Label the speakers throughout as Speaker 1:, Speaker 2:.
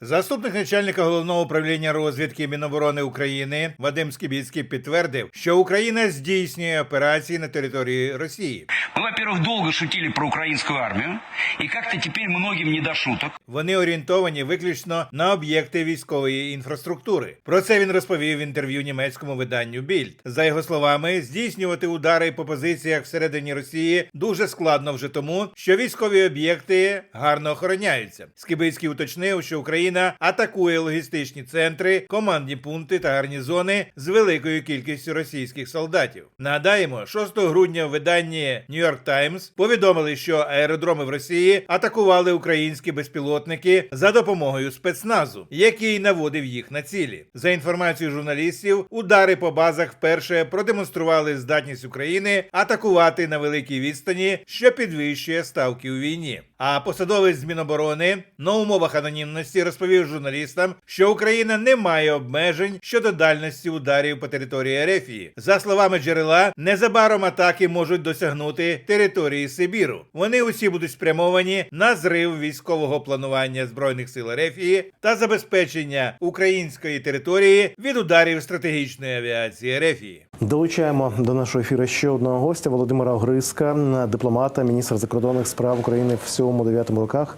Speaker 1: Заступник начальника головного управління розвідки Міноборони України Вадим Скібіцький підтвердив, що Україна здійснює операції на території Росії.
Speaker 2: Мы, во-первых, долго шутили про украинскую армию, и как-то теперь многим не до шуток.
Speaker 1: Вони орієнтовані виключно на об'єкти військової інфраструктури. Про це він розповів в інтерв'ю німецькому виданню Більд. За його словами, здійснювати удари по позиціях всередині Росії дуже складно вже тому, що військові об'єкти гарно охороняються. Скибицький уточнив, що Україна атакує логістичні центри, командні пункти та гарнізони з великою кількістю російських солдатів. Нагадаємо, 6 грудня в виданні New York Times повідомили, що аеродроми в Росії атакували українські безпілотники за допомогою спецназу, який наводив їх на цілі. За інформацією журналістів, удари по базах вперше продемонстрували здатність України атакувати на великій відстані, що підвищує ставки у війні. А посадовець з Міноборони на умовах анонімності розповів журналістам, що Україна не має обмежень щодо дальності ударів по території Ерефії. За словами джерела, незабаром атаки можуть досягнути території Сибіру. Вони усі будуть спрямовані на зрив військового планування збройних сил Ерефії та забезпечення української території від ударів стратегічної авіації Ерефії.
Speaker 3: Долучаємо до нашого ефіру ще одного гостя Володимира Гриска, дипломата, міністра закордонних справ України в сьомому дев'ятому роках.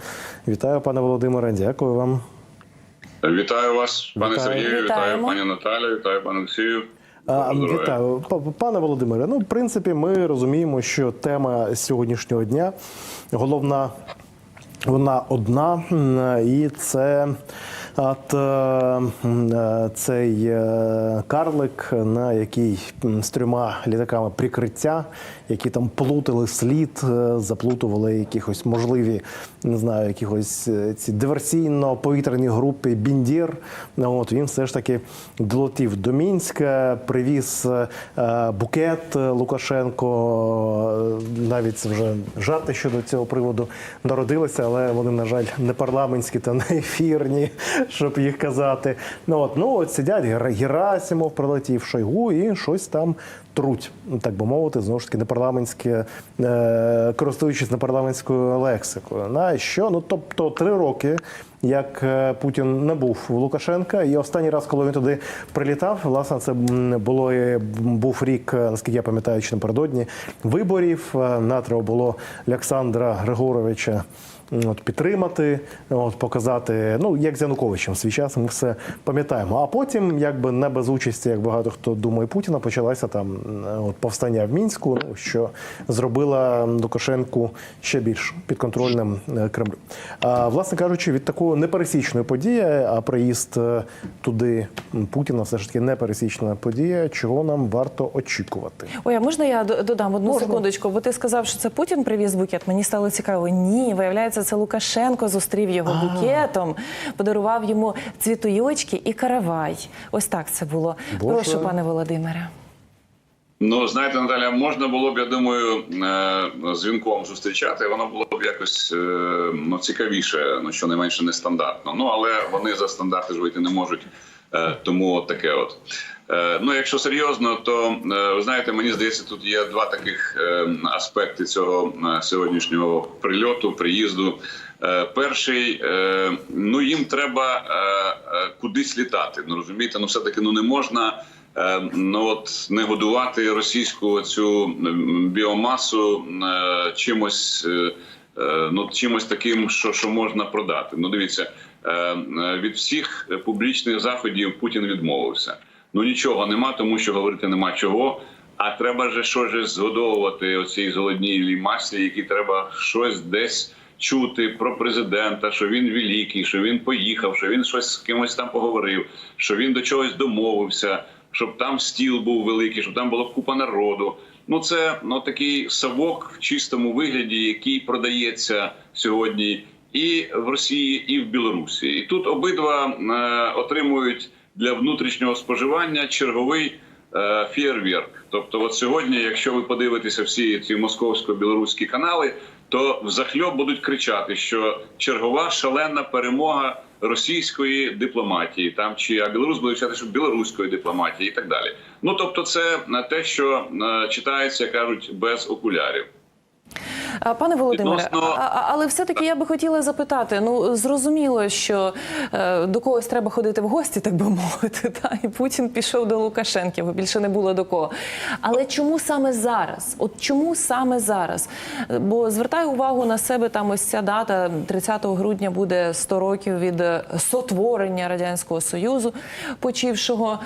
Speaker 3: Вітаю, пане Володимире. Дякую вам.
Speaker 4: Вітаю вас, пане
Speaker 3: Вітаю.
Speaker 4: Сергію, вітаю
Speaker 5: Вітаємо.
Speaker 4: пані Наталі, вітаю пане Олексію.
Speaker 3: Вітаю, пане Володимире. Ну, в принципі, ми розуміємо, що тема сьогоднішнього дня головна. Вона одна, і це от, е, е, цей е, карлик, на який з трьома літаками прикриття, які там плутали слід, заплутували якихось можливі, не знаю, якихось ці диверсійно-повітряні групи Біндір. От він все ж таки долетів до Мінська, привіз букет Лукашенко. Навіть вже жарти щодо цього приводу народилися, але вони, на жаль, не парламентські та не ефірні, щоб їх казати. Ну от, ну от сидять Герасимов прилетів Шойгу і щось там труть, так би мовити, знову ж таки непарламентське, е, користуючись непарламентською лексикою. На що? Ну тобто три роки. Як е, Путін не був у Лукашенка, і останній раз, коли він туди прилітав, власне, це було е, був рік, е, наскільки я пам'ятаю, чи напередодні виборів. На треба було Олександра Григоровича от, підтримати, от, показати, ну як з Януковичем в свій час, ми все пам'ятаємо. А потім, якби не без участі, як багато хто думає Путіна, почалося там е, от, повстання в мінську, ну, що зробила Лукашенку ще більш підконтрольним е, Кремлю. А власне кажучи, від такої непересічної події, а приїзд е, туди Путіна все ж таки непересічна подія. Чого нам варто очікувати?
Speaker 5: Ой, а можна я додам одну
Speaker 3: Можна.
Speaker 5: секундочку? Бо ти сказав, що це Путін привіз букет. Мені стало цікаво. Ні, виявляється, це Лукашенко зустрів його букетом, подарував йому цвітуйочки і каравай. Ось так це було.
Speaker 3: Боже.
Speaker 5: Прошу, пане Володимире.
Speaker 4: Ну знаєте, Наталя, можна було б, я думаю, е, дзвінком зустрічати. Воно було б якось е, ну цікавіше, ну щонайменше нестандартно. Ну але вони за стандарти ж вийти не можуть. Е, Тому таке от. Е, Ну, якщо серйозно, то е, ви знаєте, мені здається, тут є два таких аспекти цього сьогоднішнього прильоту, приїзду. Перший, ну їм треба кудись літати. Ну розумієте, ну все таки ну не можна. Ну от не годувати російську цю біомасу чимось, ну чимось таким, що, що можна продати. Ну дивіться, е, е, від всіх публічних заходів Путін відмовився. Ну нічого нема, тому що говорити нема чого. А треба же що ж згодовувати оцій золодній масі, які треба щось десь чути про президента, що він великий, що він поїхав, що він щось з кимось там поговорив, що він до чогось домовився, щоб там стіл був великий, щоб там була купа народу. Ну це ну такий совок в чистому вигляді, який продається сьогодні і в Росії, і в Білорусі. І тут обидва е, отримують для внутрішнього споживання черговий е, фєрверк. Тобто, от сьогодні, якщо ви подивитеся всі ці московсько-білоруські канали, то взахльоб будуть кричати, що чергова шалена перемога російської дипломатії, там чи а Білорусь буде вчати, що білоруської дипломатії і так далі. Ну тобто, це те, що е, читається, кажуть, без окулярів.
Speaker 5: Пане Володимире,
Speaker 4: Відносно-
Speaker 5: але все-таки я би хотіла запитати: ну зрозуміло, що е, до когось треба ходити в гості, так би мовити. Та і Путін пішов до Лукашенка, більше не було до кого. Але чому саме зараз? От чому саме зараз? Бо звертаю увагу на себе там ось ця дата 30 грудня буде 100 років від е, сотворення радянського союзу, почившого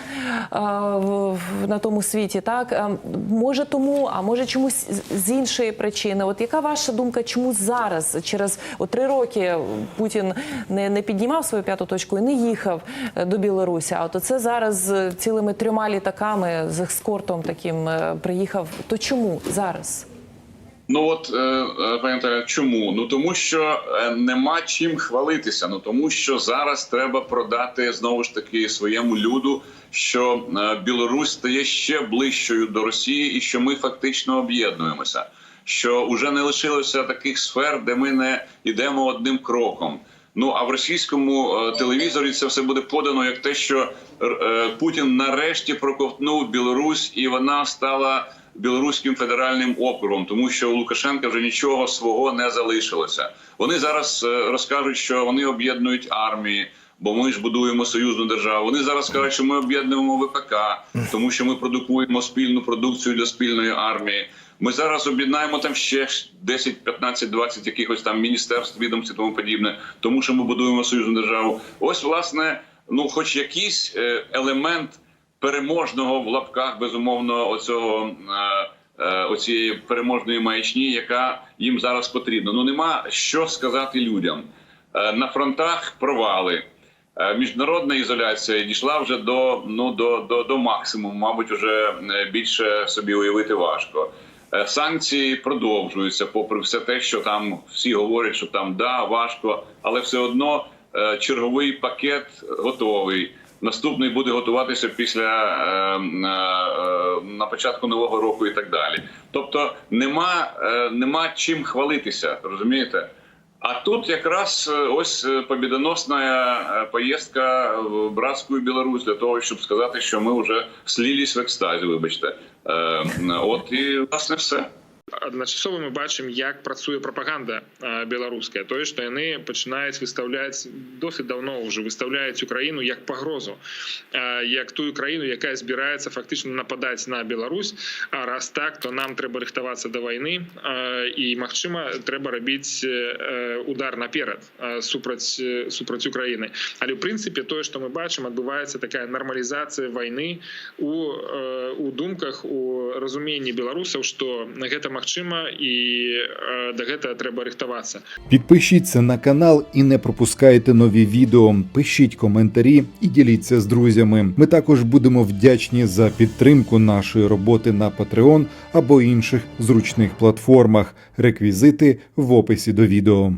Speaker 5: е, в- в- на тому світі. Так може тому, а може чомусь з іншої причини. От яка ваша думка, чому зараз, через от три роки Путін не, не піднімав свою п'яту точку і не їхав е, до Білорусі? А от це зараз з цілими трьома літаками з ескортом таким е, приїхав. То чому зараз?
Speaker 4: Ну от е, е, пані Наталя, чому? Ну тому що е, нема чим хвалитися. Ну тому що зараз треба продати знову ж таки своєму люду, що е, Білорусь стає ще ближчою до Росії, і що ми фактично об'єднуємося. Що вже не лишилося таких сфер, де ми не йдемо одним кроком. Ну а в російському е, телевізорі це все буде подано як те, що е, Путін нарешті проковтнув Білорусь, і вона стала білоруським федеральним округом, тому що у Лукашенка вже нічого свого не залишилося. Вони зараз е, розкажуть, що вони об'єднують армії. Бо ми ж будуємо союзну державу. Вони зараз кажуть, що ми об'єднуємо ВПК, тому що ми продукуємо спільну продукцію для спільної армії. Ми зараз об'єднаємо там ще 10, 15, 20 якихось там міністерств, відомств і тому подібне, тому що ми будуємо союзну державу. Ось власне, ну, хоч якийсь е, елемент переможного в лапках, безумовно, оцього. е, е, Оцієї переможної маячні, яка їм зараз потрібна. Ну нема що сказати людям на фронтах. Провали міжнародна ізоляція дійшла вже до ну до, до, до максимуму. Мабуть, вже більше собі уявити важко. Е, Санкції продовжуються, попри все те, що там всі говорять, що там да важко, але все одно е, черговий пакет готовий. Наступний буде готуватися після е, на початку нового року і так далі. Тобто, нема, нема чим хвалитися, розумієте? А тут якраз е, ось е, побідоносна е, поїздка в братську Білорусь для того, щоб сказати, що ми вже слілись в екстазі. Вибачте, от і власне все.
Speaker 6: Адначасова ми бачимо, як працює пропаганда е, білоруська. Тое, що вони починають виставляти досить давно вже виставляють Україну як погрозу, е, як ту країну, яка збирається фактично нападати на Білорусь. А раз так, то нам треба рихтуватися до війни, е, і магчыма треба робити удар наперед супроць е, супроць України. Але в принципі, тое, що ми бачимо, відбувається така нормалізація війни у, у думках, у розумінні білорусів, що гэта магчыма і е, до гэтага трэба рыхтавацца
Speaker 7: Підпишіться на канал і не пропускайте нові відео. Пишіть коментарі і діліться з друзями. Ми також будемо вдячні за підтримку нашої роботи на Patreon або інших зручних платформах. Реквізити в описі до відео.